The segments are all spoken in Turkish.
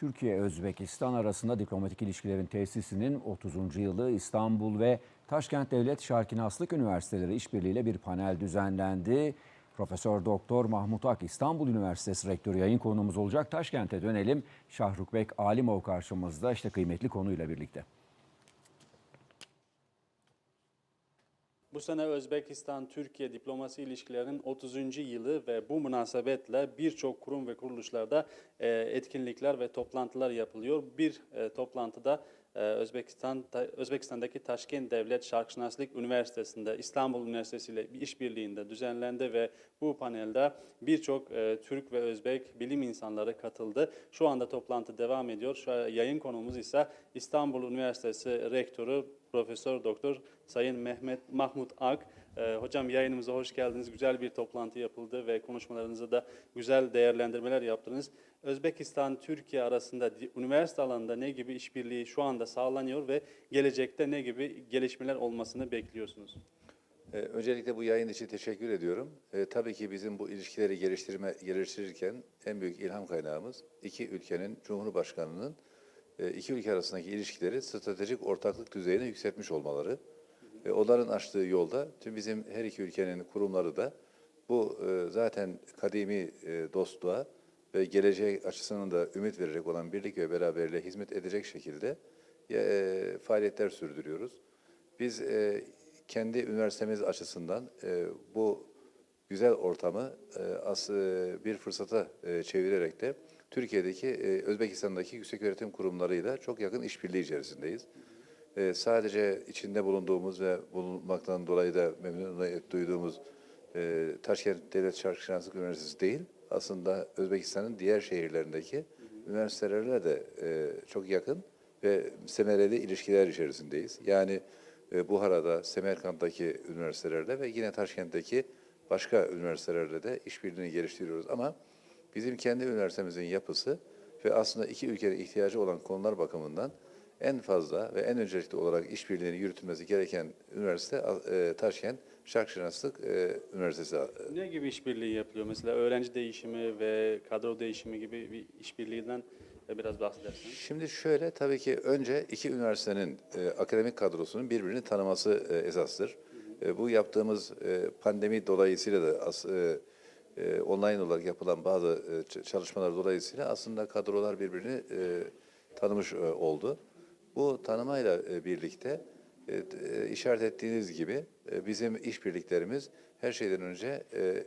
Türkiye-Özbekistan arasında diplomatik ilişkilerin tesisinin 30. yılı İstanbul ve Taşkent Devlet Şarkinaslık Üniversiteleri işbirliğiyle bir panel düzenlendi. Profesör Doktor Mahmut Ak İstanbul Üniversitesi Rektörü yayın konuğumuz olacak. Taşkent'e dönelim. Şahrukbek Alimov karşımızda işte kıymetli konuyla birlikte. Bu sene Özbekistan-Türkiye diplomasi ilişkilerinin 30. yılı ve bu münasebetle birçok kurum ve kuruluşlarda e, etkinlikler ve toplantılar yapılıyor. Bir e, toplantıda e, Özbekistan Ta- Özbekistan'daki Taşkent Devlet Şarkşinaslık Üniversitesi'nde İstanbul Üniversitesi ile bir işbirliğinde düzenlendi ve bu panelde birçok Türk ve Özbek bilim insanları katıldı. Şu anda toplantı devam ediyor. Şu yayın konumuz ise İstanbul Üniversitesi Rektörü Profesör Doktor Sayın Mehmet Mahmut Ak. Ee, hocam yayınımıza hoş geldiniz. Güzel bir toplantı yapıldı ve konuşmalarınızda da güzel değerlendirmeler yaptınız. Özbekistan-Türkiye arasında di- üniversite alanında ne gibi işbirliği şu anda sağlanıyor ve gelecekte ne gibi gelişmeler olmasını bekliyorsunuz? Ee, Öncelikle bu yayın için teşekkür ediyorum. Ee, tabii ki bizim bu ilişkileri geliştirme, geliştirirken en büyük ilham kaynağımız iki ülkenin Cumhurbaşkanı'nın e, iki ülke arasındaki ilişkileri stratejik ortaklık düzeyine yükseltmiş olmaları. E, onların açtığı yolda tüm bizim her iki ülkenin kurumları da bu e, zaten kadimi e, dostluğa ve geleceğe açısından da ümit verecek olan birlik ve beraberliğe hizmet edecek şekilde e, faaliyetler sürdürüyoruz. Biz e, kendi üniversitemiz açısından e, bu güzel ortamı e, e, bir fırsata e, çevirerek de Türkiye'deki, e, Özbekistan'daki yükseköğretim kurumlarıyla çok yakın işbirliği içerisindeyiz. E, sadece içinde bulunduğumuz ve bulunmaktan dolayı da memnuniyet duyduğumuz e, Taşkent Devlet Şarkışanlık Üniversitesi değil, aslında Özbekistan'ın diğer şehirlerindeki üniversitelerle de e, çok yakın ve semereli ilişkiler içerisindeyiz. Yani e, Buhara'da, Semerkant'taki üniversitelerle ve yine Taşkent'teki başka üniversitelerle de işbirliğini geliştiriyoruz. Ama bizim kendi üniversitemizin yapısı ve aslında iki ülkenin ihtiyacı olan konular bakımından en fazla ve en öncelikli olarak işbirliğini yürütülmesi gereken üniversite e, Taşkent Şarkşinaslık e, Üniversitesi. Ne gibi işbirliği yapılıyor? Mesela öğrenci değişimi ve kadro değişimi gibi bir işbirliğinden e, biraz bahsederseniz. Şimdi şöyle tabii ki önce iki üniversitenin e, akademik kadrosunun birbirini tanıması e, esastır. E, bu yaptığımız e, pandemi dolayısıyla da as, e, e, online olarak yapılan bazı e, çalışmalar dolayısıyla aslında kadrolar birbirini e, tanımış e, oldu. Bu tanımayla e, birlikte e, e, işaret ettiğiniz gibi e, bizim işbirliklerimiz her şeyden önce e,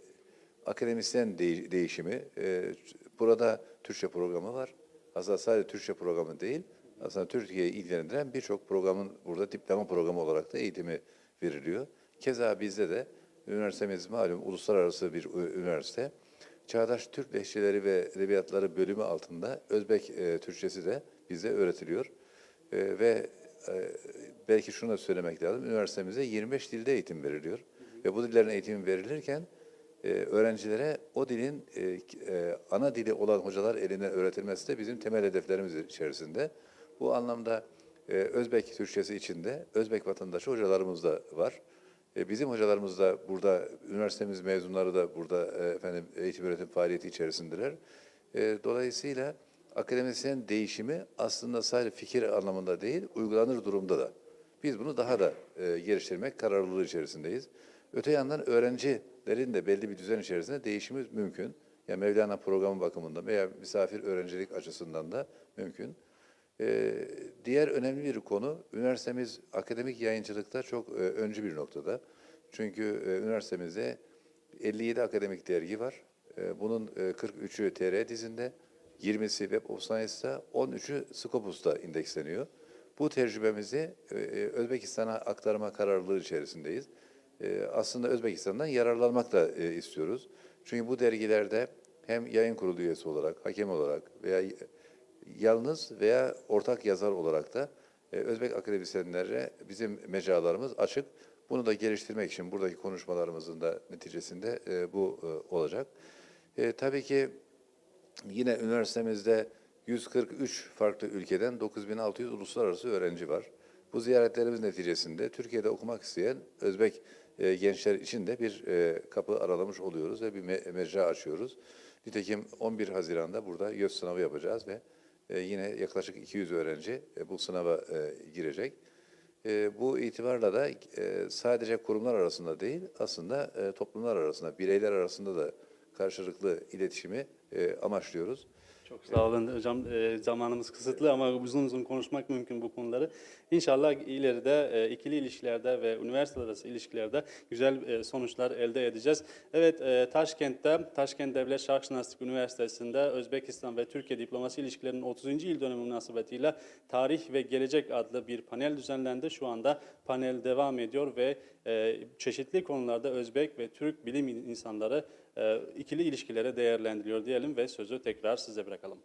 akademisyen deği- değişimi. e, burada Türkçe programı var. Aslında sadece Türkçe programı değil, aslında Türkiye'yi ilgilendiren birçok programın burada diploma programı olarak da eğitimi veriliyor. Keza bizde de üniversitemiz malum uluslararası bir ü- üniversite. Çağdaş Türk Lehçeleri ve Edebiyatları bölümü altında Özbek e, Türkçesi de bizde öğretiliyor. E, ve e, belki şunu da söylemek lazım, üniversitemize 25 dilde eğitim veriliyor. Ve bu dillerin eğitimi verilirken e, öğrencilere o dilin e, e, ana dili olan hocalar elinden öğretilmesi de bizim temel hedeflerimiz içerisinde. Bu anlamda e, Özbek Türkçesi içinde Özbek vatandaşı hocalarımız da var. E, bizim hocalarımız da burada, üniversitemiz mezunları da burada e, efendim eğitim öğretim faaliyeti içerisindeler. E, dolayısıyla akademisyen değişimi aslında sadece fikir anlamında değil, uygulanır durumda da. Biz bunu daha da geliştirmek kararlılığı içerisindeyiz. Öte yandan öğrencilerin de belli bir düzen içerisinde değişimi mümkün. Yani Mevlana programı bakımından veya misafir öğrencilik açısından da mümkün. Ee, diğer önemli bir konu, üniversitemiz akademik yayıncılıkta çok e, öncü bir noktada. Çünkü e, üniversitemizde 57 akademik dergi var. E, bunun e, 43'ü TR dizinde, 20'si Web of Science'da, 13'ü Scopus'ta indeksleniyor. Bu tecrübemizi e, e, Özbekistan'a aktarma kararlılığı içerisindeyiz. E, aslında Özbekistan'dan yararlanmak da e, istiyoruz. Çünkü bu dergilerde hem yayın kurulu üyesi olarak, hakem olarak veya yalnız veya ortak yazar olarak da e, Özbek akademisyenlere bizim mecralarımız açık. Bunu da geliştirmek için buradaki konuşmalarımızın da neticesinde e, bu e, olacak. E, tabii ki yine üniversitemizde 143 farklı ülkeden 9600 uluslararası öğrenci var. Bu ziyaretlerimiz neticesinde Türkiye'de okumak isteyen Özbek e, gençler için de bir e, kapı aralamış oluyoruz ve bir me- mecra açıyoruz. Nitekim 11 Haziran'da burada YÖS sınavı yapacağız ve yine yaklaşık 200 öğrenci e, bu sınava e, girecek. E, bu itibarla da e, sadece kurumlar arasında değil, aslında e, toplumlar arasında, bireyler arasında da karşılıklı iletişimi e, amaçlıyoruz. Çok sağ olun hocam. Ee, zamanımız kısıtlı ama uzun uzun konuşmak mümkün bu konuları. İnşallah ileride e, ikili ilişkilerde ve üniversite arası ilişkilerde güzel e, sonuçlar elde edeceğiz. Evet, e, Taşkent'te, Taşkent Devlet Şarkşinaslık Üniversitesi'nde Özbekistan ve Türkiye diplomasi ilişkilerinin 30. yıl dönümü münasebetiyle Tarih ve Gelecek adlı bir panel düzenlendi. Şu anda panel devam ediyor ve e, çeşitli konularda Özbek ve Türk bilim insanları e, ikili ilişkilere değerlendiriyor diyelim ve sözü tekrar size bırakalım.